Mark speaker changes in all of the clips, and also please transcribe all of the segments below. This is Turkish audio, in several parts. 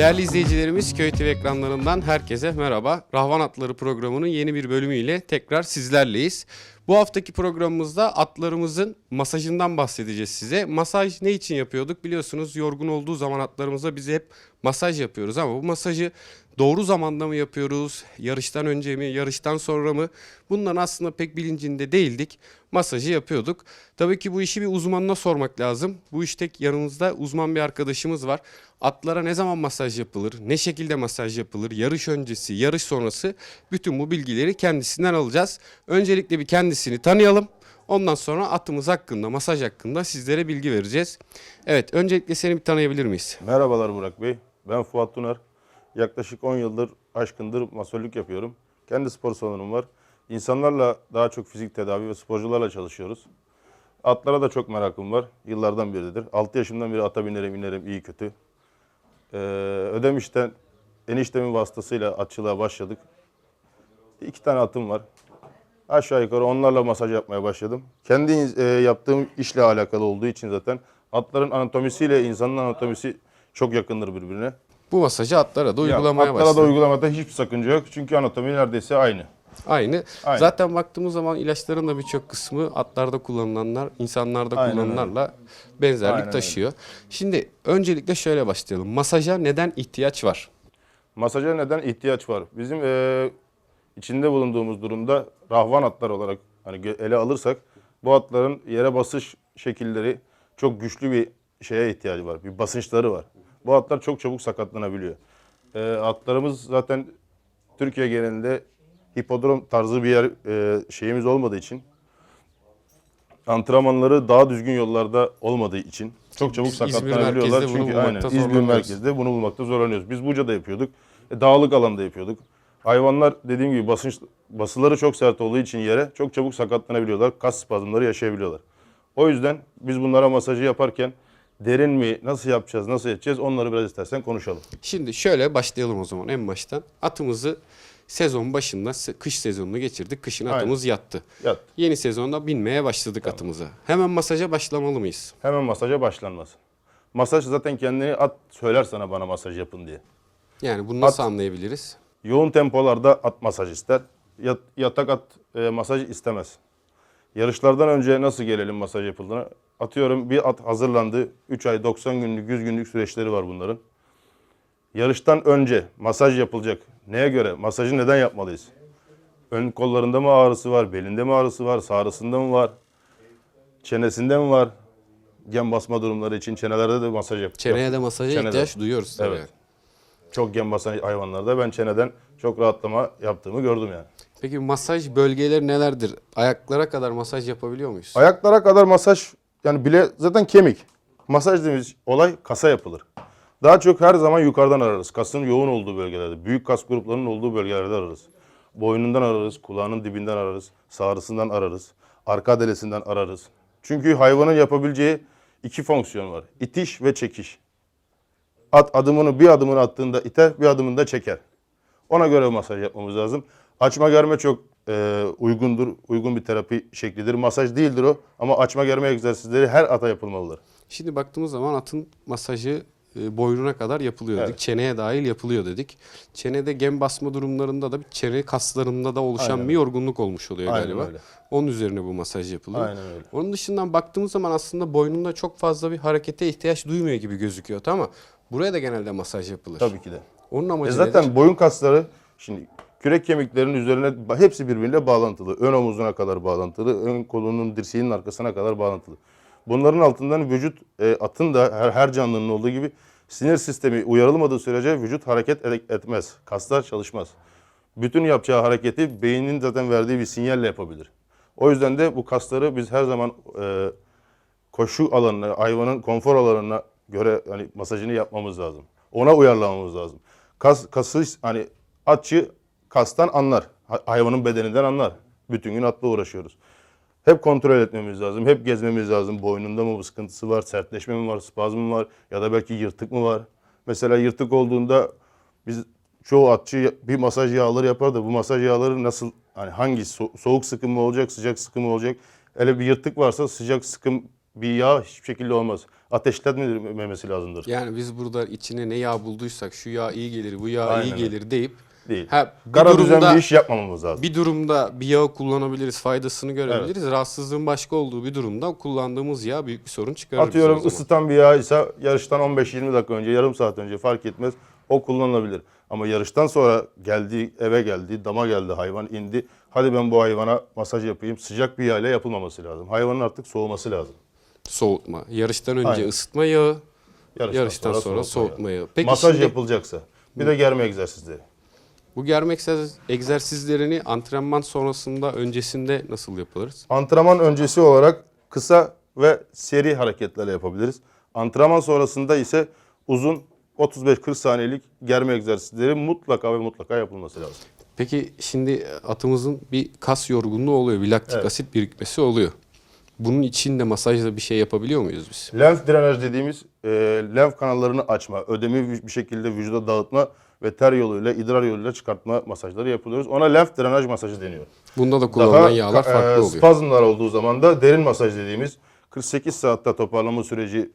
Speaker 1: Değerli izleyicilerimiz Köy TV ekranlarından herkese merhaba. Rahvan Atları programının yeni bir bölümüyle tekrar sizlerleyiz. Bu haftaki programımızda atlarımızın masajından bahsedeceğiz size. Masaj ne için yapıyorduk? Biliyorsunuz yorgun olduğu zaman atlarımıza biz hep masaj yapıyoruz ama bu masajı doğru zamanda mı yapıyoruz? Yarıştan önce mi? Yarıştan sonra mı? Bunların aslında pek bilincinde değildik. Masajı yapıyorduk. Tabii ki bu işi bir uzmanına sormak lazım. Bu işte yanımızda uzman bir arkadaşımız var. Atlara ne zaman masaj yapılır? Ne şekilde masaj yapılır? Yarış öncesi, yarış sonrası bütün bu bilgileri kendisinden alacağız. Öncelikle bir kendisini tanıyalım. Ondan sonra atımız hakkında, masaj hakkında sizlere bilgi vereceğiz. Evet, öncelikle seni bir tanıyabilir miyiz?
Speaker 2: Merhabalar Burak Bey. Ben Fuat Tunar. Yaklaşık 10 yıldır aşkındır masörlük yapıyorum. Kendi spor salonum var. İnsanlarla daha çok fizik tedavi ve sporcularla çalışıyoruz. Atlara da çok merakım var. Yıllardan beridir. 6 yaşımdan beri ata binerim inerim iyi kötü. Ee, Ödemiş'ten eniştemin vasıtasıyla atçılığa başladık. İki tane atım var. Aşağı yukarı onlarla masaj yapmaya başladım. Kendi e, yaptığım işle alakalı olduğu için zaten atların anatomisiyle insanın anatomisi çok yakındır birbirine.
Speaker 1: Bu masajı atlara da
Speaker 2: Ya,
Speaker 1: uygulamaya
Speaker 2: atlara da uygulamada hiçbir sakınca yok. Çünkü anatomi neredeyse aynı.
Speaker 1: Aynı.
Speaker 2: Aynen.
Speaker 1: Zaten baktığımız zaman ilaçların da birçok kısmı atlarda kullanılanlar, insanlarda
Speaker 2: Aynen
Speaker 1: kullanılanlarla benzerlik
Speaker 2: Aynen öyle.
Speaker 1: taşıyor. Şimdi öncelikle şöyle başlayalım. Masaja neden ihtiyaç var?
Speaker 2: Masaja neden ihtiyaç var? Bizim eee, içinde bulunduğumuz durumda rahvan atlar olarak hani ele alırsak bu atların yere basış şekilleri çok güçlü bir şeye ihtiyacı var. Bir basınçları var. Bu atlar çok çabuk sakatlanabiliyor. Eee, atlarımız zaten Türkiye genelinde hipodrom tarzı bir yer eee, şeyimiz olmadığı için antrenmanları daha düzgün yollarda olmadığı için çok çabuk
Speaker 1: İzmir
Speaker 2: sakatlanabiliyorlar.
Speaker 1: merkezde bunu
Speaker 2: Çünkü
Speaker 1: bulmakta
Speaker 2: aynen İzmir
Speaker 1: zorlanıyoruz.
Speaker 2: merkezde bunu bulmakta zorlanıyoruz. Biz Buca'da yapıyorduk. E, dağlık alanda yapıyorduk. Hayvanlar dediğim gibi basınç basıları çok sert olduğu için yere çok çabuk sakatlanabiliyorlar. Kas spazmları yaşayabiliyorlar. O yüzden biz bunlara masajı yaparken derin mi, nasıl yapacağız, nasıl edeceğiz onları biraz istersen konuşalım.
Speaker 1: Şimdi şöyle başlayalım o zaman en baştan. Atımızı sezon başında se- kış sezonunu geçirdik. Kışın
Speaker 2: Aynen.
Speaker 1: atımız yattı.
Speaker 2: Yat.
Speaker 1: Yeni sezonda binmeye başladık atımıza. Hemen masaja başlamalı mıyız?
Speaker 2: Hemen masaja başlanmaz. Masaj zaten kendini at söyler sana bana masaj yapın diye.
Speaker 1: Yani bunu nasıl anlayabiliriz?
Speaker 2: Yoğun tempolarda at masaj ister. Yat- yatak at e, masaj istemez. Yarışlardan önce nasıl gelelim masaj yapıldığına? Atıyorum bir at hazırlandı. 3 ay, 90 günlük, 100 günlük süreçleri var bunların. Yarıştan önce masaj yapılacak. Neye göre? Masajı neden yapmalıyız? Ön kollarında mı ağrısı var? Belinde mi ağrısı var? Sağrısında mı var? Çenesinde mi var? Gen basma durumları için çenelerde de masaj yap.
Speaker 1: Çeneye de masaja
Speaker 2: Çenede.
Speaker 1: ihtiyaç duyuyoruz tabii.
Speaker 2: Evet. Çok gen basan hayvanlarda ben çeneden çok rahatlama yaptığımı gördüm yani.
Speaker 1: Peki masaj bölgeleri nelerdir? Ayaklara kadar masaj yapabiliyor muyuz?
Speaker 2: Ayaklara kadar masaj yani bile zaten kemik. Masaj dediğimiz olay kasa yapılır. Daha çok her zaman yukarıdan ararız. Kasın yoğun olduğu bölgelerde, büyük kas gruplarının olduğu bölgelerde ararız. Boynundan ararız, kulağının dibinden ararız, sağrısından ararız, arka delesinden ararız. Çünkü hayvanın yapabileceği iki fonksiyon var. İtiş ve çekiş. At adımını bir adımını attığında iter, bir adımını da çeker. Ona göre masaj yapmamız lazım. Açma germe çok e, uygundur, uygun bir terapi şeklidir. Masaj değildir o ama açma germe egzersizleri her ata yapılmalıdır.
Speaker 1: Şimdi baktığımız zaman atın masajı boynuna kadar yapılıyor dedik.
Speaker 2: Evet.
Speaker 1: Çeneye dahil yapılıyor dedik. Çenede gem basma durumlarında da bir çene kaslarında da oluşan
Speaker 2: Aynen
Speaker 1: bir yorgunluk olmuş oluyor
Speaker 2: Aynen
Speaker 1: galiba.
Speaker 2: öyle.
Speaker 1: Onun üzerine bu masaj yapılıyor.
Speaker 2: Aynen öyle.
Speaker 1: Onun dışından baktığımız zaman aslında boynunda çok fazla bir harekete ihtiyaç duymuyor gibi gözüküyor ama buraya da genelde masaj yapılır.
Speaker 2: Tabii ki de.
Speaker 1: Onun
Speaker 2: E
Speaker 1: amacı
Speaker 2: zaten
Speaker 1: nedir?
Speaker 2: boyun kasları şimdi kürek kemiklerinin üzerine hepsi birbiriyle bağlantılı. Ön omuzuna kadar bağlantılı, ön kolunun dirseğinin arkasına kadar bağlantılı. Bunların altından vücut e, atın da her, her canlının olduğu gibi sinir sistemi uyarılmadığı sürece vücut hareket etmez. Kaslar çalışmaz. Bütün yapacağı hareketi beynin zaten verdiği bir sinyalle yapabilir. O yüzden de bu kasları biz her zaman e, koşu alanına, hayvanın konfor alanına göre hani masajını yapmamız lazım. Ona uyarlamamız lazım. Kas kası hani atçı kastan anlar. Ha- Hayvanın bedeninden anlar. Bütün gün atla uğraşıyoruz. Hep kontrol etmemiz lazım. Hep gezmemiz lazım. Boynunda mı bir sıkıntısı var, sertleşme mi var, spazm mı var ya da belki yırtık mı var? Mesela yırtık olduğunda biz çoğu atçı bir masaj yağları yapar da bu masaj yağları nasıl hani hangi so- soğuk sıkım mı olacak, sıcak sıkım mı olacak? Hele bir yırtık varsa sıcak sıkım bir yağ hiçbir şekilde olmaz. Ateşlenmemesi lazımdır.
Speaker 1: Yani biz burada içine ne yağ bulduysak şu yağ iyi gelir, bu yağ
Speaker 2: Aynen
Speaker 1: iyi gelir deyip
Speaker 2: Değil.
Speaker 1: ha, bir
Speaker 2: Kara düzen
Speaker 1: durumda
Speaker 2: bir iş yapmamamız lazım.
Speaker 1: bir durumda bir yağı kullanabiliriz, faydasını görebiliriz. Rahatsızlığın başka olduğu bir durumda kullandığımız yağ büyük bir sorun çıkarır
Speaker 2: Atıyorum ısıtan bir yağ ise yarıştan 15-20 dakika önce, yarım saat önce fark etmez. O kullanılabilir. Ama yarıştan sonra geldi, eve geldi, dama geldi hayvan indi. Hadi ben bu hayvana masaj yapayım. Sıcak bir yağ ile yapılmaması lazım. Hayvanın artık soğuması lazım.
Speaker 1: Soğutma. Yarıştan önce
Speaker 2: Aynen.
Speaker 1: ısıtma yağı,
Speaker 2: Yarıştan,
Speaker 1: yarıştan sonra,
Speaker 2: soğutma
Speaker 1: soğutma
Speaker 2: yağı.
Speaker 1: yağı. Peki
Speaker 2: masaj
Speaker 1: şimdi
Speaker 2: yapılacaksa. Bir de germe egzersizleri.
Speaker 1: Bu germe egzersiz- egzersizlerini antrenman sonrasında, öncesinde nasıl yapılırız?
Speaker 2: Antrenman öncesi olarak kısa ve seri hareketlerle yapabiliriz. Antrenman sonrasında ise uzun 35-40 saniyelik germe egzersizleri mutlaka ve mutlaka yapılması lazım.
Speaker 1: Peki şimdi atımızın bir kas yorgunluğu oluyor, bir laktik asit birikmesi oluyor. Bunun için de masajla bir şey yapabiliyor muyuz biz?
Speaker 2: Lenf drenaj dediğimiz e, lenf kanallarını açma, ödemi bir şekilde vücuda dağıtma ve ter yoluyla, idrar yoluyla çıkartma masajları yapılıyoruz. Ona lenf drenaj masajı deniyor.
Speaker 1: Bunda da kullanılan
Speaker 2: Daha
Speaker 1: yağlar
Speaker 2: ka-
Speaker 1: farklı
Speaker 2: e,
Speaker 1: oluyor.
Speaker 2: Spazmlar olduğu zaman da derin masaj dediğimiz 48 saatte toparlama süreci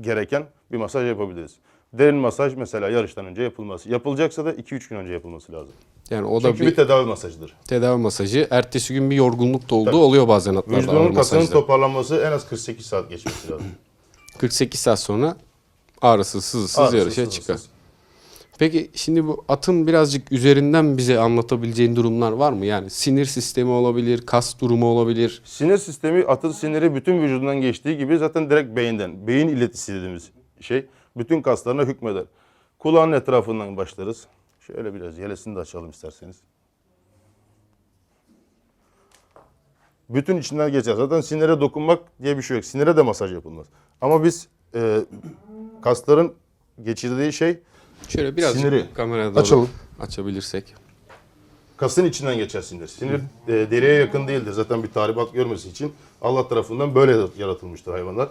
Speaker 2: gereken bir masaj yapabiliriz. Derin masaj mesela yarıştan önce yapılması. Yapılacaksa da 2-3 gün önce yapılması lazım.
Speaker 1: Yani o da
Speaker 2: Çünkü bir,
Speaker 1: bir
Speaker 2: tedavi masajıdır.
Speaker 1: tedavi masajı. Ertesi gün bir yorgunluk da olduğu oluyor bazen atlarda. ağır
Speaker 2: Vücudunun kasının toparlanması en az 48 saat geçmesi lazım.
Speaker 1: 48 saat sonra ağrısız, sızısız
Speaker 2: Ağrısız,
Speaker 1: yarışa
Speaker 2: sızısız.
Speaker 1: çıkar. Peki şimdi bu atın birazcık üzerinden bize anlatabileceğin durumlar var mı? Yani sinir sistemi olabilir, kas durumu olabilir.
Speaker 2: Sinir sistemi atın siniri bütün vücudundan geçtiği gibi zaten direkt beyinden. Beyin iletisi dediğimiz şey bütün kaslarına hükmeder. Kulağın etrafından başlarız. Şöyle biraz yelesini de açalım isterseniz. Bütün içinden geçer. Zaten sinire dokunmak diye bir şey yok. Sinire de masaj yapılmaz. Ama biz e, kasların geçirdiği şey
Speaker 1: Şöyle birazcık
Speaker 2: Siniri.
Speaker 1: kameraya doğru
Speaker 2: Açalım.
Speaker 1: açabilirsek.
Speaker 2: kasın içinden geçer sinir. Sinir e, deriye yakın değildir. Zaten bir tahribat görmesi için Allah tarafından böyle yaratılmıştır hayvanlar.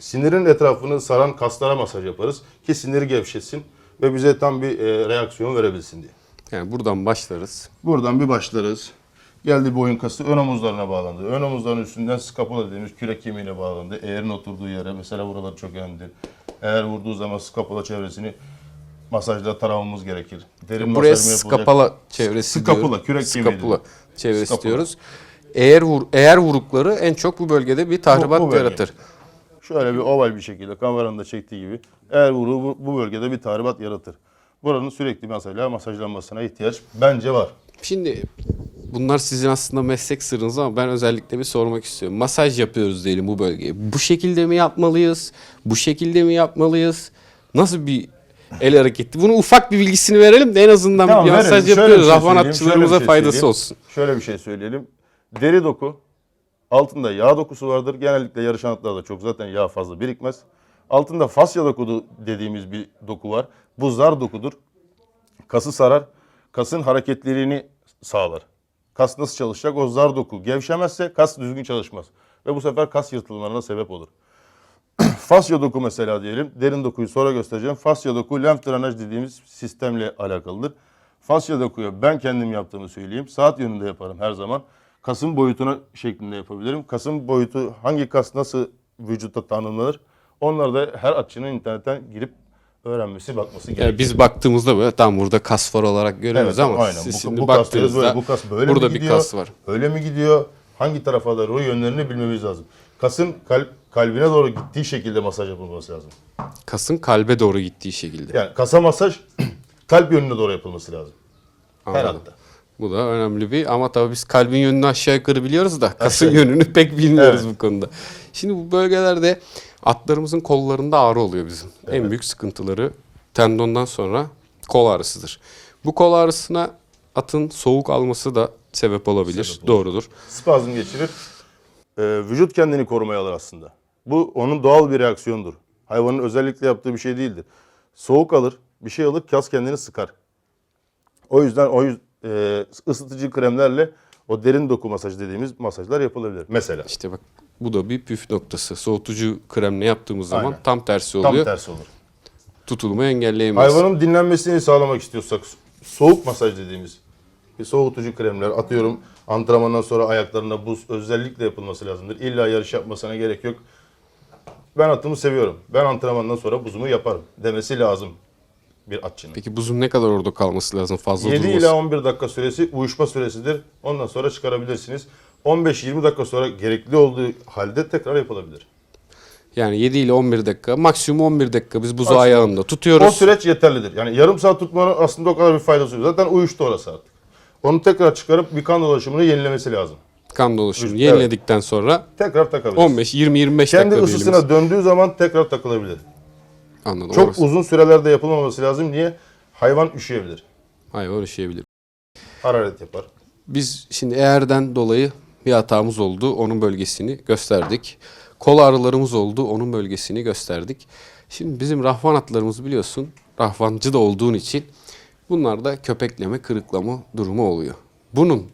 Speaker 2: Sinirin etrafını saran kaslara masaj yaparız ki siniri gevşetsin ve bize tam bir e, reaksiyon verebilsin diye.
Speaker 1: Yani buradan başlarız.
Speaker 2: Buradan bir başlarız. Geldi boyun kası ön omuzlarına bağlandı. Ön omuzların üstünden skapula dediğimiz kürek kemiğine bağlandı. Eğerin oturduğu yere mesela buralar çok önemlidir. Eğer vurduğu zaman skapula çevresini masajla taramamız gerekir. Derin
Speaker 1: Buraya skapala çevresi
Speaker 2: Skapula,
Speaker 1: diyoruz.
Speaker 2: kürek kemiği
Speaker 1: Skapula çevresi
Speaker 2: Skapula.
Speaker 1: diyoruz. Eğer vur, eğer vurukları en çok bu bölgede bir tahribat
Speaker 2: Bu- bu bölge.
Speaker 1: yaratır.
Speaker 2: Şöyle bir oval bir şekilde kameranın da çektiği gibi eğer vuru bu, bu bölgede bir tahribat yaratır. Buranın sürekli masajla masajlanmasına ihtiyaç bence var.
Speaker 1: Şimdi bunlar sizin aslında meslek sırrınız ama ben özellikle bir sormak istiyorum. Masaj yapıyoruz diyelim bu bölgeye. Bu şekilde mi yapmalıyız? Bu şekilde mi yapmalıyız? Nasıl bir el hareketi? Bunu ufak bir bilgisini verelim de en azından
Speaker 2: Tamam,
Speaker 1: bir
Speaker 2: verelim.
Speaker 1: masaj
Speaker 2: Şöyle
Speaker 1: yapıyoruz.
Speaker 2: şey
Speaker 1: Rahvan
Speaker 2: söyleyeyim,
Speaker 1: atçılarımıza
Speaker 2: şey
Speaker 1: faydası olsun.
Speaker 2: Şöyle bir şey söyleyelim. Deri doku altında yağ dokusu vardır. Genellikle yarışan atlarda çok zaten yağ fazla birikmez. Altında fasya dokudu dediğimiz bir doku var. Bu zar dokudur. Kası sarar. Kasın hareketlerini sağlar. Kas nasıl çalışacak? O zar doku gevşemezse kas düzgün çalışmaz. Ve bu sefer kas yırtılmalarına sebep olur. Fasya doku mesela diyelim. Derin dokuyu sonra göstereceğim. Fasya doku lenf drenaj dediğimiz sistemle alakalıdır. Fasya dokuyu ben kendim yaptığımı söyleyeyim. Saat yönünde yaparım her zaman. Kasın boyutuna şeklinde yapabilirim. Kasın boyutu hangi kas nasıl vücutta tanımlanır? Onları da her atçının internetten girip öğrenmesi, bakması gerekiyor.
Speaker 1: Yani biz baktığımızda böyle tam burada kas var olarak görüyoruz
Speaker 2: Evet,
Speaker 1: ama
Speaker 2: aynen.
Speaker 1: siz
Speaker 2: Bu-
Speaker 1: şimdi
Speaker 2: bu
Speaker 1: baktığınızda
Speaker 2: böyle, bu kas böyle
Speaker 1: burada
Speaker 2: mi
Speaker 1: bir
Speaker 2: gidiyor?
Speaker 1: kas var.
Speaker 2: Öyle mi gidiyor? Hangi tarafa doğru o yönlerini bilmemiz lazım. Kasın kalp, kalbine doğru gittiği şekilde masaj yapılması lazım.
Speaker 1: Kasın kalbe doğru gittiği şekilde.
Speaker 2: Yani kasa masaj kalp yönüne doğru yapılması lazım. Her
Speaker 1: Anladım.
Speaker 2: hatta.
Speaker 1: Bu da önemli bir ama tabii biz kalbin yönünü aşağı yukarı biliyoruz da kasın
Speaker 2: Aşağı.
Speaker 1: yönünü pek bilmiyoruz
Speaker 2: Evet.
Speaker 1: bu konuda. Şimdi bu bölgelerde atlarımızın kollarında ağrı oluyor bizim. En büyük sıkıntıları tendondan sonra kol ağrısıdır. Bu kol ağrısına atın soğuk alması da sebep olabilir.
Speaker 2: Sebep olur.
Speaker 1: Doğrudur.
Speaker 2: Spazm geçirir. Ee, vücut kendini korumaya alır aslında. Bu onun doğal bir reaksiyondur. Hayvanın özellikle yaptığı bir şey değildir. Soğuk alır, bir şey alır, kas kendini sıkar. O yüzden o yüz, e, ısıtıcı kremlerle o derin doku masaj dediğimiz masajlar yapılabilir. Mesela
Speaker 1: İşte bak bu da bir püf noktası. Soğutucu kremle yaptığımız zaman
Speaker 2: Aynen.
Speaker 1: tam tersi
Speaker 2: tam
Speaker 1: oluyor.
Speaker 2: tersi olur.
Speaker 1: Tutulumu engelleyemeyiz.
Speaker 2: Hayvanın dinlenmesini sağlamak istiyorsak soğuk masaj dediğimiz bir soğutucu kremler atıyorum. Antrenmandan sonra ayaklarına buz özellikle yapılması lazımdır. İlla yarış yapmasına gerek yok. Ben atımı seviyorum. Ben antrenmandan sonra buzumu yaparım demesi lazım bir atçının.
Speaker 1: Peki buzun ne kadar orada kalması lazım fazla
Speaker 2: 7
Speaker 1: durması?
Speaker 2: ila 11 dakika süresi uyuşma süresidir. Ondan sonra çıkarabilirsiniz. 15-20 dakika sonra gerekli olduğu halde tekrar yapılabilir.
Speaker 1: Yani 7 ile 11 dakika maksimum 11 dakika biz buzu
Speaker 2: Maksimum.
Speaker 1: ayağında tutuyoruz.
Speaker 2: O süreç yeterlidir. Yani yarım saat tutmanın aslında o kadar bir faydası yok. Zaten uyuştu orası artık. Onu tekrar çıkarıp bir kan dolaşımını yenilemesi lazım.
Speaker 1: kan dolaşımını
Speaker 2: Evet.
Speaker 1: yeniledikten sonra
Speaker 2: Tekrar takabiliriz.
Speaker 1: 15 20 25
Speaker 2: Kendi
Speaker 1: dakika
Speaker 2: ısısına
Speaker 1: diyelim.
Speaker 2: döndüğü zaman tekrar takılabilir.
Speaker 1: Anladım.
Speaker 2: Çok
Speaker 1: Orası.
Speaker 2: uzun sürelerde yapılmaması lazım. Niye? Hayvan üşüyebilir.
Speaker 1: Hayvan üşüyebilir.
Speaker 2: Hararet yapar.
Speaker 1: Biz şimdi eğerden dolayı bir hatamız oldu. Onun bölgesini gösterdik. Kol ağrılarımız oldu. Onun bölgesini gösterdik. Şimdi bizim rahvan atlarımız biliyorsun. Rahvancı da olduğun için bunlarda köpekleme, kırıklama durumu oluyor. Bunun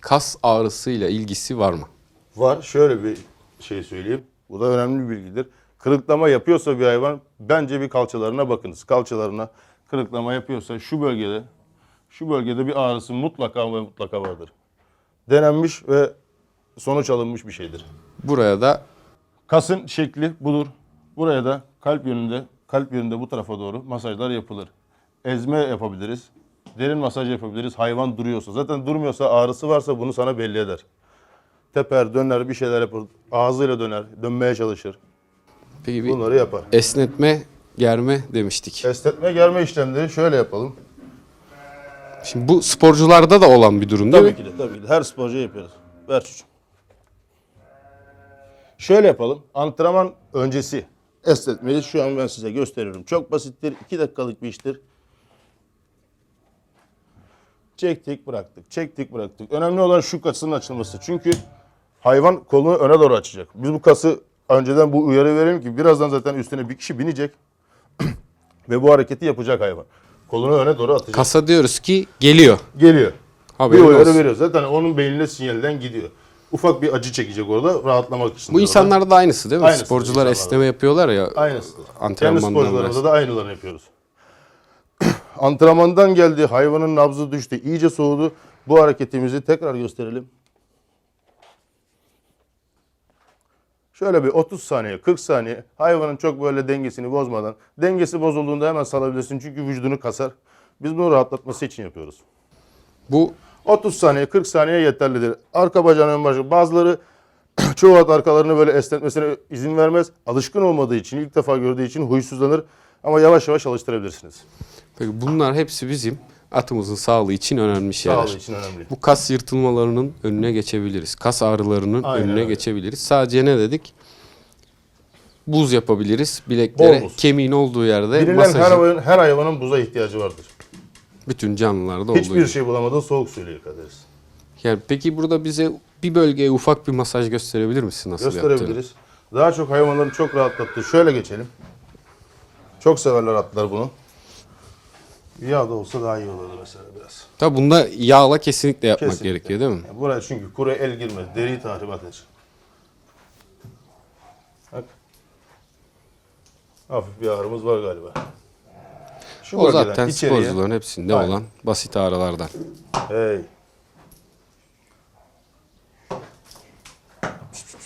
Speaker 1: kas ağrısıyla ilgisi var mı?
Speaker 2: Var. Şöyle bir şey söyleyeyim. Bu da önemli bir bilgidir. Kırıklama yapıyorsa bir hayvan bence bir kalçalarına bakınız. Kalçalarına kırıklama yapıyorsa şu bölgede şu bölgede bir ağrısı mutlaka ve mutlaka vardır. Denenmiş ve sonuç alınmış bir şeydir.
Speaker 1: Buraya da
Speaker 2: Kasın şekli budur. Buraya da kalp yönünde, kalp yönünde bu tarafa doğru masajlar yapılır. Ezme yapabiliriz. Derin masaj yapabiliriz. Hayvan duruyorsa. Zaten durmuyorsa ağrısı varsa bunu sana belli eder. Teper, döner, bir şeyler yapar. Ağzıyla döner, dönmeye çalışır.
Speaker 1: Peki bir
Speaker 2: Bunları yapar.
Speaker 1: esnetme, germe demiştik.
Speaker 2: Esnetme, germe işlemleri şöyle yapalım.
Speaker 1: Şimdi bu sporcularda da olan bir durum değil mi?
Speaker 2: Tabii ki de, tabii ki de. Her sporcu yapıyoruz. Ver çocuğum. Şöyle yapalım. Antrenman öncesi esnetmeyi şu an ben size gösteriyorum. Çok basittir. 2 dakikalık bir iştir. Çektik, bıraktık. Çektik, bıraktık. Önemli olan şu kasın açılması. Çünkü hayvan kolunu öne doğru açacak. Biz bu kası önceden bu uyarı verelim ki birazdan zaten üstüne bir kişi binecek ve bu hareketi yapacak hayvan. Kolunu öne doğru atacak.
Speaker 1: Kasa diyoruz ki geliyor.
Speaker 2: Geliyor.
Speaker 1: Haberin
Speaker 2: bir uyarı
Speaker 1: olsun.
Speaker 2: veriyor. Zaten onun beynine sinyalden gidiyor. Ufak bir acı çekecek orada rahatlamak için.
Speaker 1: Bu insanlarda da aynısı değil mi?
Speaker 2: Aynısı,
Speaker 1: Sporcular esneme yapıyorlar ya.
Speaker 2: Aynısıdır. Kendi sporcularımızda da aynılarını yapıyoruz. Antrenmandan geldi, hayvanın nabzı düştü, iyice soğudu. Bu hareketimizi tekrar gösterelim. Şöyle bir 30 saniye, 40 saniye hayvanın çok böyle dengesini bozmadan, dengesi bozulduğunda hemen salabilirsin çünkü vücudunu kasar. Biz bunu rahatlatması için yapıyoruz.
Speaker 1: Bu
Speaker 2: 30 saniye 40 saniye yeterlidir. Arka bacağın ön bacağı bazıları çoğu at arkalarını böyle esnetmesine izin vermez. Alışkın olmadığı için ilk defa gördüğü için huysuzlanır. Ama yavaş yavaş alıştırabilirsiniz.
Speaker 1: peki bunlar hepsi bizim atımızın sağlığı için önemli şeyler.
Speaker 2: Sağlığı için önemli.
Speaker 1: Bu kas yırtılmalarının önüne geçebiliriz. Kas ağrılarının
Speaker 2: Aynen
Speaker 1: önüne
Speaker 2: öyle.
Speaker 1: geçebiliriz. Sadece ne dedik? Buz yapabiliriz bileklere.
Speaker 2: Bol buz.
Speaker 1: Kemiğin olduğu yerde
Speaker 2: Bilinen
Speaker 1: masajı
Speaker 2: her hayvanın, her hayvanın buza ihtiyacı vardır.
Speaker 1: bütün canlılarda olduğu
Speaker 2: Hiçbir
Speaker 1: gibi.
Speaker 2: şey bulamadın soğuk suyla yıkadırız.
Speaker 1: Yani peki burada bize bir bölgeye ufak bir masaj gösterebilir misin nasıl yaptığını?
Speaker 2: Gösterebiliriz. Daha çok hayvanların çok rahatlattığı. Şöyle geçelim. Çok severler atlar bunu. Yağ da olsa daha iyi olurdu mesela biraz.
Speaker 1: Tabi bunda yağla kesinlikle yapmak
Speaker 2: Kesinlikle.
Speaker 1: gerekiyor değil mi?
Speaker 2: Yani buraya çünkü kuru el girmez. Deriyi tahribat eder. Bak. Hafif bir ağrımız var galiba. Şu
Speaker 1: O
Speaker 2: bölgeden
Speaker 1: zaten
Speaker 2: içeriye-
Speaker 1: sporcuların hepsinde
Speaker 2: Aynen.
Speaker 1: olan basit ağrılardan.
Speaker 2: Hey.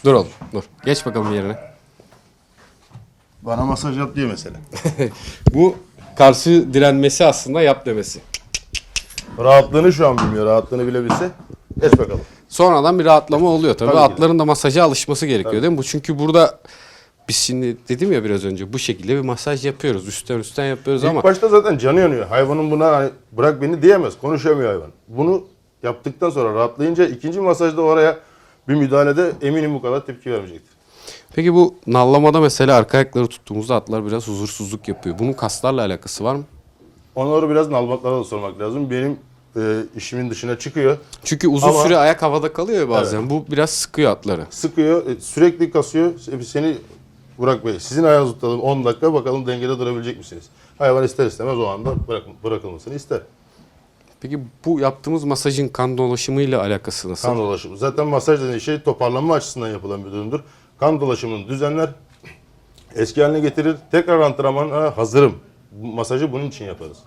Speaker 1: Dur oğlum dur. Geç bakalım yerine.
Speaker 2: Bana masaj yap diyor mesela.
Speaker 1: Bu karşı direnmesi aslında yap demesi.
Speaker 2: Rahatlığını şu an bilmiyor. Rahatlığını bilebilse. Geç bakalım.
Speaker 1: Sonradan bir rahatlama oluyor tabii.
Speaker 2: Tabii ki de.
Speaker 1: Atların da masaja alışması gerekiyor değil mi? Bu çünkü burada biz şimdi dedim ya biraz önce bu şekilde bir masaj yapıyoruz. Üstten üstten yapıyoruz
Speaker 2: İlk
Speaker 1: ama
Speaker 2: başta zaten canı yanıyor. Hayvanın buna hani bırak beni diyemez. Konuşamıyor hayvan. Bunu yaptıktan sonra rahatlayınca ikinci masajda oraya bir müdahalede eminim bu kadar tepki vermeyecektir.
Speaker 1: Peki bu nallamada mesela arka ayakları tuttuğumuzda atlar biraz huzursuzluk yapıyor. Bunun kaslarla alakası var mı?
Speaker 2: Onları biraz nalbatlara da sormak lazım. Benim e, işimin dışına çıkıyor.
Speaker 1: Çünkü uzun
Speaker 2: Ama-
Speaker 1: süre ayak havada kalıyor ya bazen. Bu biraz sıkıyor atları.
Speaker 2: Sıkıyor, e, sürekli kasıyor. E, Seni Burak Bey, sizin ayağınızı tutalım 10 dakika bakalım dengede durabilecek misiniz? Hayvan ister istemez o anda bırak, bırakılmasını ister.
Speaker 1: Peki bu yaptığımız masajın kan dolaşımıyla alakası nasıl?
Speaker 2: Kan dolaşımı. Zaten masaj dediğin şey toparlanma açısından yapılan bir durumdur. Kan dolaşımını düzenler, eski haline getirir. Tekrar antrenmana hazırım. Masajı bunun için yaparız.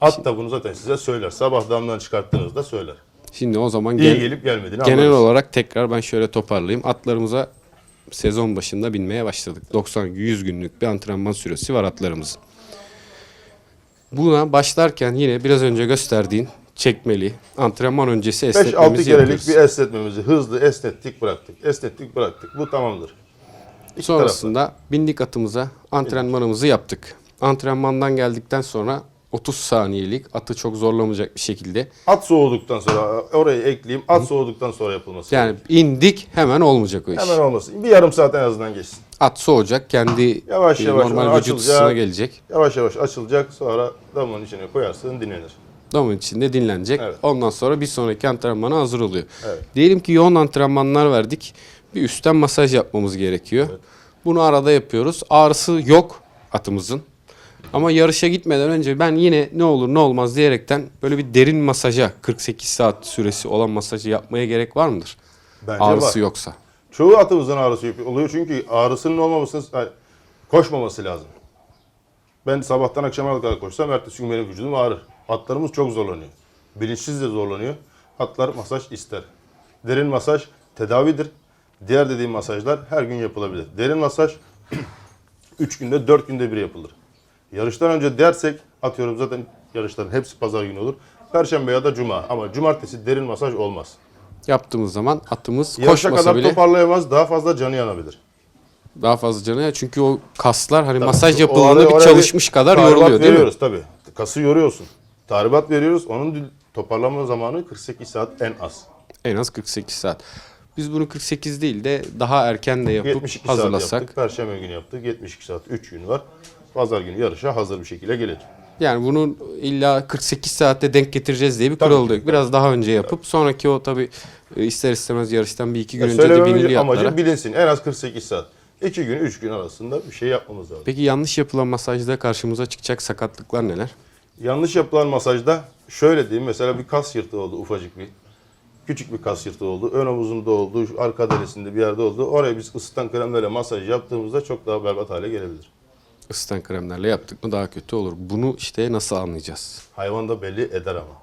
Speaker 2: At da bunu zaten size söyler. Sabah damdan çıkarttığınızda söyler.
Speaker 1: Şimdi o zaman
Speaker 2: İyi
Speaker 1: gen-
Speaker 2: gelip gelmediğini
Speaker 1: genel
Speaker 2: anlarız.
Speaker 1: olarak tekrar ben şöyle toparlayayım. Atlarımıza sezon başında binmeye başladık. 90-100 günlük bir antrenman süresi var atlarımızın. Buna başlarken yine biraz önce gösterdiğin çekmeli antrenman öncesi
Speaker 2: 5-6
Speaker 1: esnetmemizi
Speaker 2: kerelik
Speaker 1: yapıyoruz.
Speaker 2: bir esnetmemizi hızlı esnettik bıraktık. Esnettik bıraktık. Bu tamamdır. İki
Speaker 1: Sonrasında bindik atımıza antrenmanımızı yaptık. Antrenmandan geldikten sonra 30 saniyelik atı çok zorlamayacak bir şekilde
Speaker 2: At soğuduktan sonra orayı ekleyeyim. At soğuduktan sonra yapılması.
Speaker 1: yani indik hemen olmayacak o iş.
Speaker 2: Hemen olmasın. Bir yarım saat en azından geçsin.
Speaker 1: At soğuyacak kendi
Speaker 2: Yavaş
Speaker 1: e,
Speaker 2: yavaş
Speaker 1: normal
Speaker 2: ona
Speaker 1: vücut
Speaker 2: açılacak.
Speaker 1: ısısına gelecek.
Speaker 2: Yavaş yavaş açılacak. Sonra damın içine koyarsın dinlenir.
Speaker 1: Damın içinde dinlenecek.
Speaker 2: Evet.
Speaker 1: Ondan sonra bir sonraki antrenmana hazır oluyor.
Speaker 2: Evet.
Speaker 1: Diyelim ki yoğun antrenmanlar verdik. Bir üstten masaj yapmamız gerekiyor. Bunu arada yapıyoruz. Ağrısı yok atımızın. Ama yarışa gitmeden önce ben yine ne olur ne olmaz diyerekten böyle bir derin masaja 48 saat süresi olan masajı yapmaya gerek var mıdır?
Speaker 2: Bence
Speaker 1: Ağrısı
Speaker 2: var.
Speaker 1: yoksa.
Speaker 2: Çoğu atımızın ağrısı oluyor çünkü ağrısının olmaması, yani koşmaması lazım. Ben sabahtan akşama kadar koşsam ertesi gün benim vücudum ağrır. Atlarımız çok zorlanıyor. Bilinçsiz de zorlanıyor. Atlar masaj ister. Derin masaj tedavidir. Diğer dediğim masajlar her gün yapılabilir. Derin masaj 3 günde 4 günde bir yapılır. Yarıştan önce dersek atıyorum zaten yarışların hepsi pazar günü olur. Perşembe ya da cuma ama cumartesi derin masaj olmaz.
Speaker 1: Yaptığımız zaman atımız
Speaker 2: Yarışa
Speaker 1: koşmasa
Speaker 2: kadar
Speaker 1: bile
Speaker 2: toparlayamaz daha fazla canı yanabilir.
Speaker 1: daha fazla canı çünkü o kaslar hani masaj yapıldığında bir çalışmış kadar yoruluyor değil mi?
Speaker 2: veriyoruz tabii. Kası yoruyorsun. Tahribat veriyoruz. Onun toparlanma zamanı 48 saat en az.
Speaker 1: En az 48 saat. Biz bunu 48 değil de daha erken de yapıp
Speaker 2: 72 saat
Speaker 1: hazırlasak.
Speaker 2: yaptık. Perşembe günü yaptık. 72 saat 3 gün var. Pazar günü yarışa hazır bir şekilde gelir.
Speaker 1: Yani bunu illa 48 saatte denk getireceğiz diye bir
Speaker 2: Tabii
Speaker 1: kural yok. Biraz daha önce yapıp sonraki o tabii e, ister istemez yarıştan bir iki gün
Speaker 2: Ya
Speaker 1: önce de
Speaker 2: söylememin
Speaker 1: biniliyor
Speaker 2: amacı bilinsin. En az 48 saat. 2 gün 3 gün arasında bir şey yapmamız lazım.
Speaker 1: Peki yanlış yapılan masajda karşımıza çıkacak sakatlıklar neler?
Speaker 2: Yanlış yapılan masajda şöyle diyeyim mesela bir kas yırtığı oldu ufacık bir. Küçük bir kas yırtığı oldu. Ön omuzumda oldu, arka derisinde bir yerde oldu. Oraya biz ısıtan kremlerle masaj yaptığımızda çok daha berbat hale gelebilir.
Speaker 1: Isıtan kremlerle yaptık mı daha kötü olur. Bunu işte nasıl anlayacağız?
Speaker 2: Hayvan da belli eder ama.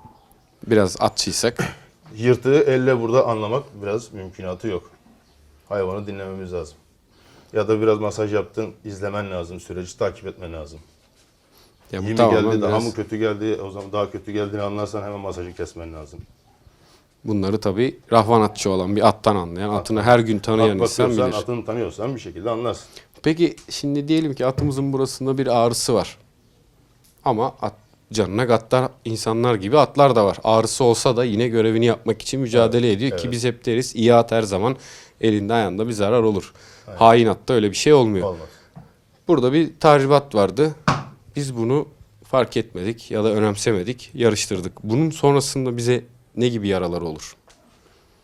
Speaker 1: Biraz atçıysak
Speaker 2: Yırtığı elle burada anlamak biraz mümkünatı yok. Hayvanı dinlememiz lazım. Ya da biraz masaj yaptın, izlemen lazım, süreci takip etmen lazım.
Speaker 1: Ya bu
Speaker 2: İyi mi
Speaker 1: tamamen
Speaker 2: geldi, daha
Speaker 1: biraz
Speaker 2: mı kötü geldi, o zaman daha kötü geldiğini anlarsan hemen masajı kesmen lazım.
Speaker 1: bunları tabii rahvan atçı olan bir attan anlayan, atını her gün tanıyan
Speaker 2: At
Speaker 1: insan
Speaker 2: bakıyorsan,
Speaker 1: bilir.
Speaker 2: atını tanıyorsan bir şekilde anlarsın.
Speaker 1: Peki şimdi diyelim ki atımızın burasında bir ağrısı var. Ama at, canına gattar insanlar gibi atlar da var. Ağrısı olsa da yine görevini yapmak için mücadele ediyor ki biz hep deriz iyi at her zaman elinde ayağında bir zarar olur. Hain atta öyle bir şey olmuyor.
Speaker 2: Olmaz.
Speaker 1: Burada bir tahribat vardı. Biz bunu fark etmedik ya da önemsemedik, yarıştırdık. Bunun sonrasında bize ne gibi yaralar olur?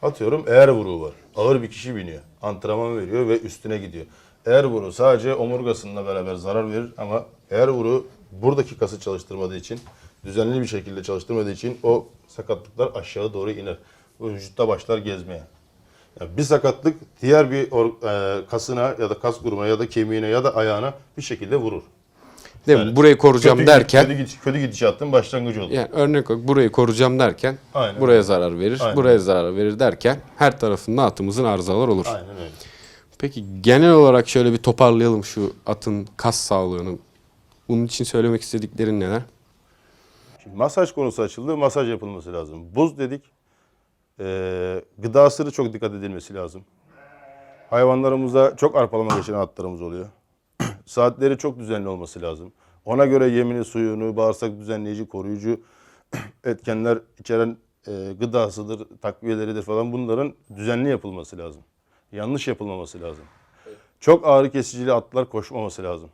Speaker 2: Atıyorum eğer vuruğu var. Ağır bir kişi biniyor. Antrenman veriyor ve üstüne gidiyor. Eğer vuruğu sadece omurgasıyla beraber zarar verir ama eğer vuruğu buradaki kası çalıştırmadığı için, düzenli bir şekilde çalıştırmadığı için o sakatlıklar aşağı doğru iner. Vücutta başlar gezmeye. Yani bir sakatlık diğer bir or- e, kasına ya da kas grubuna ya da kemiğine ya da ayağına bir şekilde vurur.
Speaker 1: Değil mi? Burayı koruyacağım
Speaker 2: kötü,
Speaker 1: derken
Speaker 2: kötü, gidiş, kötü gidişatın başlangıcı olur.
Speaker 1: Yani örnek olarak burayı koruyacağım derken
Speaker 2: Aynen
Speaker 1: buraya zarar verir,
Speaker 2: Aynen.
Speaker 1: buraya zarar verir derken her tarafında atımızın arızalar olur.
Speaker 2: Aynen öyle.
Speaker 1: Peki genel olarak şöyle bir toparlayalım şu atın kas sağlığını. Bunun için söylemek istediklerin neler?
Speaker 2: Şimdi masaj konusu açıldı. Masaj yapılması lazım. Buz dedik. Ee, gıdasına çok dikkat edilmesi lazım. Hayvanlarımıza çok arpalama geçiren atlarımız oluyor. Saatleri çok düzenli olması lazım. Ona göre yemini, suyunu, bağırsak düzenleyici, koruyucu etkenler içeren e, gıdasıdır, takviyeleridir falan bunların düzenli yapılması lazım. Yanlış yapılmaması lazım. Çok ağrı kesicili atlar koşmaması lazım.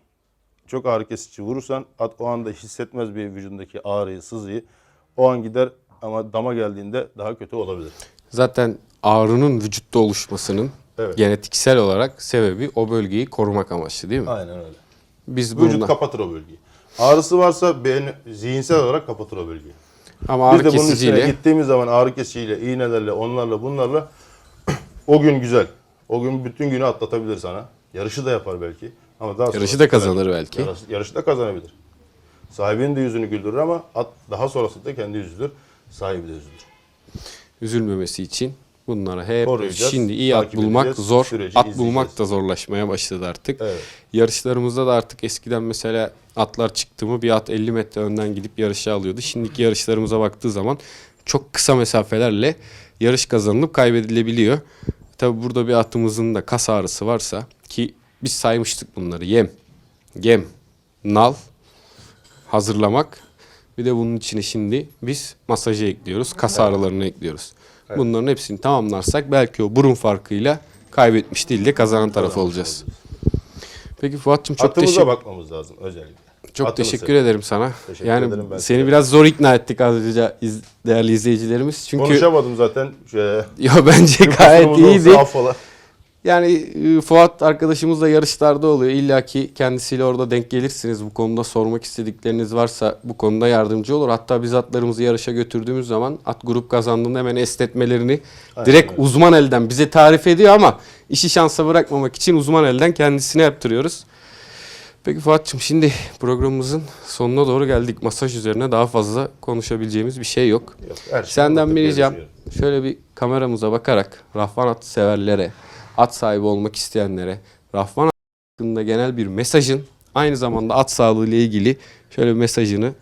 Speaker 2: Çok ağrı kesici vurursan at o anda hissetmez bir vücudundaki ağrıyı, sızıyı. O an gider ama dama geldiğinde daha kötü olabilir.
Speaker 1: Zaten ağrının vücutta oluşmasının
Speaker 2: Evet.
Speaker 1: genetiksel olarak sebebi o bölgeyi korumak amaçlı değil mi?
Speaker 2: Aynen öyle.
Speaker 1: Biz
Speaker 2: Vücut
Speaker 1: bununla
Speaker 2: kapatır o bölgeyi. Ağrısı varsa beyin, zihinsel olarak kapatır o bölgeyi.
Speaker 1: ama
Speaker 2: Biz
Speaker 1: ağrı
Speaker 2: de bunun üstüne
Speaker 1: kesiciyle
Speaker 2: gittiğimiz zaman ağrı kesiciyle, iğnelerle, onlarla, bunlarla o gün güzel. O gün bütün günü atlatabilir sana. Yarışı da yapar belki. Ama daha
Speaker 1: Yarışı
Speaker 2: sonrası-
Speaker 1: da kazanır belki.
Speaker 2: Yarışı, yarışı da kazanabilir. Sahibinin de yüzünü güldürür ama at daha sonrasında kendi üzülür. Sahibi de üzülür.
Speaker 1: Üzülmemesi için bunlara hep
Speaker 2: Koruyacağız,
Speaker 1: şimdi iyi at bulmak zor.
Speaker 2: süreci
Speaker 1: At
Speaker 2: izleyeceğiz.
Speaker 1: bulmak da zorlaşmaya başladı artık.
Speaker 2: Evet.
Speaker 1: Yarışlarımızda da artık eskiden mesela atlar çıktı mı bir at 50 metre önden gidip yarışa alıyordu. Şimdiki yarışlarımıza baktığı zaman çok kısa mesafelerle yarış kazanılıp kaybedilebiliyor. Tabi burada bir atımızın da kas ağrısı varsa ki biz saymıştık bunları. Yem, gem, nal, hazırlamak. Bir de bunun içine şimdi biz masajı ekliyoruz. Kas ağrılarını ekliyoruz. Bunların hepsini tamamlarsak belki o burun farkıyla kaybetmiş değil de kazanan taraf olacağız. Peki Fuat'cığım çok
Speaker 2: Atımıza
Speaker 1: teşekkür
Speaker 2: bakmamız lazım özellikle.
Speaker 1: çok
Speaker 2: Atını
Speaker 1: teşekkür ederim sana.
Speaker 2: Teşekkür
Speaker 1: yani
Speaker 2: ederim ben
Speaker 1: seni
Speaker 2: size.
Speaker 1: biraz zor ikna ettik azıcık iz- değerli izleyicilerimiz. Çünkü
Speaker 2: Konuşamadım zaten. Şey,
Speaker 1: ya bence gayet iyiydi. Yani e, Fuat arkadaşımız da yarışlarda oluyor. İlla ki kendisiyle orada denk gelirsiniz. Bu konuda sormak istedikleriniz varsa bu konuda yardımcı olur. Hatta biz atlarımızı yarışa götürdüğümüz zaman at grup kazandığında hemen esnetmelerini direkt uzman elden bize tarif ediyor ama işi şansa bırakmamak için uzman elden kendisine yaptırıyoruz. Peki Fuat'cığım şimdi programımızın sonuna doğru geldik. Masaj üzerine daha fazla konuşabileceğimiz bir şey yok.
Speaker 2: Yok, şey
Speaker 1: Senden bir ricam şöyle bir kameramıza bakarak Rahvan at severlere, at sahibi olmak isteyenlere, Rahvan hakkında genel bir mesajın aynı zamanda at sağlığı ile ilgili şöyle bir mesajını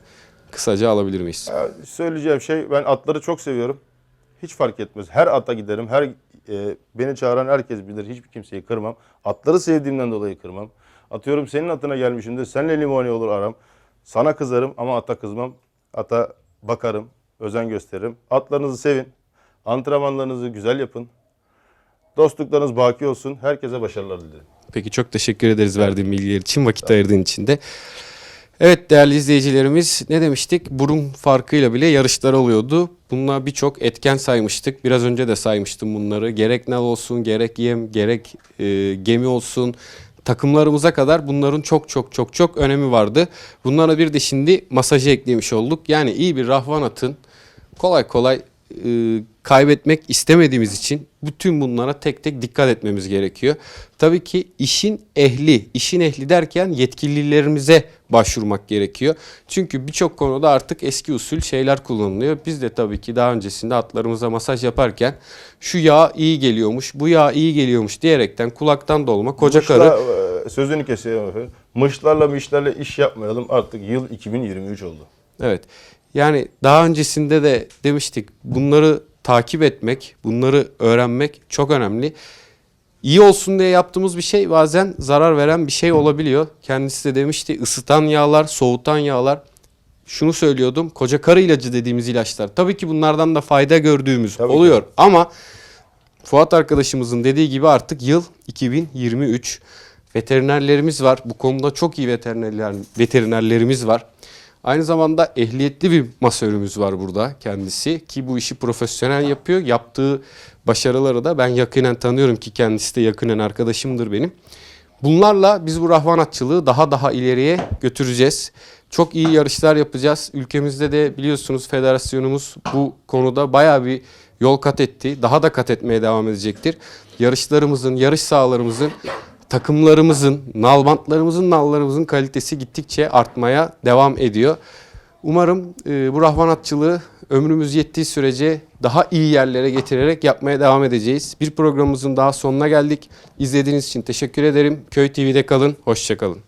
Speaker 1: kısaca alabilir miyiz?
Speaker 2: Söyleyeceğim şey ben atları çok seviyorum. Hiç fark etmez. Her ata giderim. Her e, beni çağıran herkes bilir. Hiçbir kimseyi kırmam. Atları sevdiğimden dolayı kırmam. Atıyorum senin atına gelmişimdir. Seninle limoni olur aram. Sana kızarım ama ata kızmam. Ata bakarım. Özen gösteririm. Atlarınızı sevin. Antrenmanlarınızı güzel yapın. Dostluklarınız baki olsun. Herkese başarılar dilerim.
Speaker 1: Peki çok teşekkür ederiz verdiğin bilgiler için, vakit ayırdığın için de. Evet değerli izleyicilerimiz ne demiştik? Burun farkıyla bile yarışlar oluyordu. Bununla birçok etken saymıştık. Biraz önce de saymıştım bunları. Gerek nal olsun, gerek yem, gerek e, gemi olsun. Takımlarımıza kadar bunların çok çok çok çok önemi vardı. Bunlara bir de şimdi masajı eklemiş olduk. Yani iyi bir rahvan atın kolay kolay e, kaybetmek istemediğimiz için bütün bunlara tek tek dikkat etmemiz gerekiyor. Tabii ki işin ehli, işin ehli derken yetkililerimize başvurmak gerekiyor. Çünkü birçok konuda artık eski usul şeyler kullanılıyor. Biz de tabii ki daha öncesinde atlarımıza masaj yaparken şu yağ iyi geliyormuş, bu yağ iyi geliyormuş diyerekten kulaktan dolma koca
Speaker 2: Mışla,
Speaker 1: karı
Speaker 2: e, sözünü kesiyorum efendim. Mışlarla mışlarla iş yapmayalım. Artık yıl 2023 oldu.
Speaker 1: Evet. Yani daha öncesinde de demiştik bunları takip etmek, bunları öğrenmek çok önemli. İyi olsun diye yaptığımız bir şey bazen zarar veren bir şey olabiliyor. Kendisi de demişti ısıtan yağlar, soğutan yağlar. Şunu söylüyordum koca karı ilacı dediğimiz ilaçlar. Tabii ki bunlardan da fayda gördüğümüz
Speaker 2: Tabii ki.
Speaker 1: oluyor. Ama Fuat arkadaşımızın dediği gibi artık yıl 2023. Veterinerlerimiz var. Bu konuda çok iyi veterinerler, veterinerlerimiz var. Aynı zamanda ehliyetli bir masörümüz var burada kendisi ki bu işi profesyonel yapıyor. Yaptığı başarıları da ben yakinen tanıyorum ki kendisi de yakinen arkadaşımdır benim. Bunlarla biz bu rahvanatçılığı daha daha ileriye götüreceğiz. Çok iyi yarışlar yapacağız. Ülkemizde de biliyorsunuz federasyonumuz bu konuda bayağı bir yol kat etti. Daha da kat etmeye devam edecektir. Yarışlarımızın, yarış sahalarımızın, takımlarımızın, nalbantlarımızın, nallarımızın kalitesi gittikçe artmaya devam ediyor. Umarım e, bu rahvanatçılığı ömrümüz yettiği sürece daha iyi yerlere getirerek yapmaya devam edeceğiz. Bir programımızın daha sonuna geldik. İzlediğiniz için teşekkür ederim. Köy TV'de kalın, hoşçakalın.